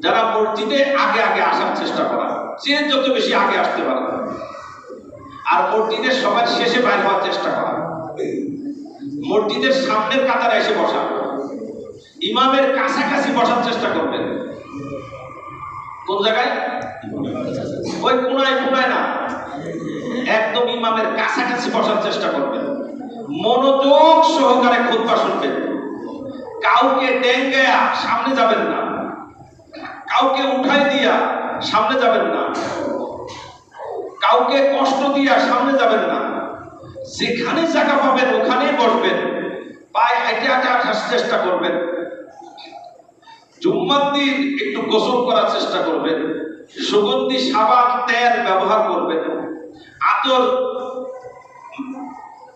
যারা মসজিদে আগে আগে আসার চেষ্টা করা যে যত বেশি আগে আসতে পারে। আর মসজিদের সবার শেষে বাইর হওয়ার চেষ্টা করা। মসজিদের সামনের কাতারে এসে বসা ইমামের কাছাকাছি বসার চেষ্টা করবেন। কোন জায়গায়? ওই কোনায় কোনায় না। একদম ইমামের কাছাকাছি বসার চেষ্টা করবেন। মনোযোগ সহকারে খুতবা শুনবেন। কাউকে ডেঙ্গায়া সামনে যাবেন না। কাউকে উঠাই দিয়া সামনে যাবেন না। কাউকে কষ্ট দিয়া সামনে যাবেন না। যেখানে জায়গা পাবেন, ওখানেই বসবেন। পায়ে হেঁটে হেঁটে আসার চেষ্টা করবেন। জুম্মার দিন একটু গোসল করার চেষ্টা করবেন। সুগন্ধি, সাবান, তেল ব্যবহার করবেন। আতর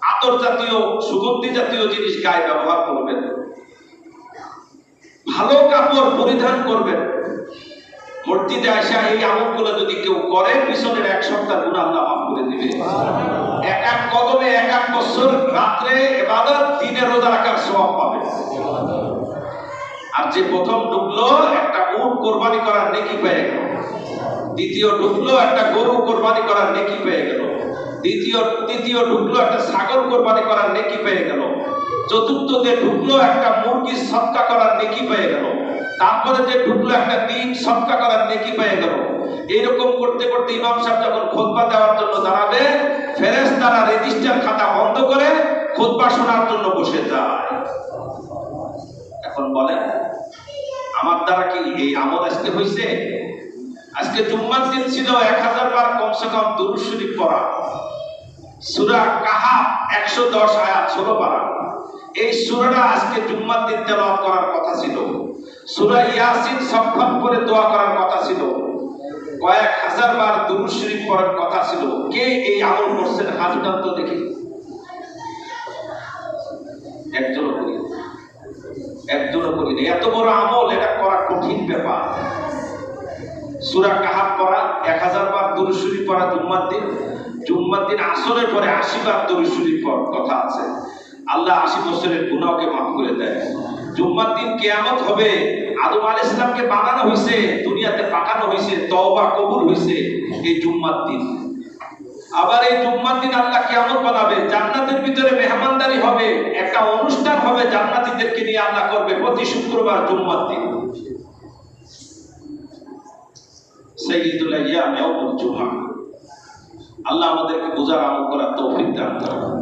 আতর জাতীয়, সুগন্ধি জাতীয় জিনিস গায়ে ব্যবহার করবেন। ভালো কাপড় পরিধান করবেন। মসজিদে আসা এই আমলগুলো যদি কেউ করে পিছনের এক সপ্তাহ গুণ আল্লাহ মাফ করে দিবে। এক এক কদমে এক এক বছর রাত্রে এবাদত দিনে রোজা রাখার সব পাবে। আর যে প্রথম ঢুকলো একটা উট কোরবানি করার নেকি পেয়ে গেল। দ্বিতীয় ঢুকলো একটা গরু কোরবানি করার নেকি পেয়ে গেল। দ্বিতীয় তৃতীয় ঢুকলো একটা ছাগল কোরবানি করার নেকি পেয়ে গেল। চতুর্থতে ঢুকলো একটা মুরগি সৎকা করার নেকি পেয়ে গেল। তারপরে যে ঢুকলো একটা ডিম সৎকা করার নেকি পেয়ে গেল। এইরকম করতে করতে ইমাম সাহেব যখন খোদবা দেওয়ার জন্য দাঁড়াবে ফেরেস তারা রেজিস্টার খাতা বন্ধ করে খোদবা শোনার জন্য বসে যায়। এখন বলেন, আমার দ্বারা কি এই আমল আজকে হয়েছে আজকে জুম্মার দিন ছিল এক হাজার বার কমসে কম শরীফ পড়া। সুরা কাহা একশো দশ আয়াত, ষোলো পারা। এই সুরাটা আজকে জুম্মার দিন তেলাওয়াত করার কথা ছিল। সুরা ইয়াসিন সক্ষম করে দোয়া করার কথা ছিল। কয়েক হাজার বার দুরুদ শরীফ কথা ছিল। কে এই আমল করছেন? হাত তো দেখি। একজনও করি একজনও করিনি। এত বড় আমল, এটা করা কঠিন ব্যাপার। সুরা কাহাব পড়া, এক হাজার বার দরুশুরি পড়া জুম্মার দিন। জুম্মার দিন আসরের পরে আশি বার দরুশুরি পর কথা আছে। আল্লাহ আশি বছরের গুণাকে মাফ করে দেয়। জুম্মার দিন কেয়ামত হবে, আদম আল ইসলামকে বানানো হয়েছে, দুনিয়াতে পাঠানো হয়েছে, তওবা কবুল হয়েছে এই জুম্মার দিন। আবার এই জুম্মার দিন আল্লাহ কিয়ামত বানাবে, জান্নাতের ভিতরে মেহমানদারি হবে, একটা অনুষ্ঠান হবে জান্নাতীদেরকে নিয়ে আল্লাহ করবে প্রতি শুক্রবার জুম্মার দিন। আল্লাহ আমাদেরকে বোঝার আমল করার তৌফিক দান করুন।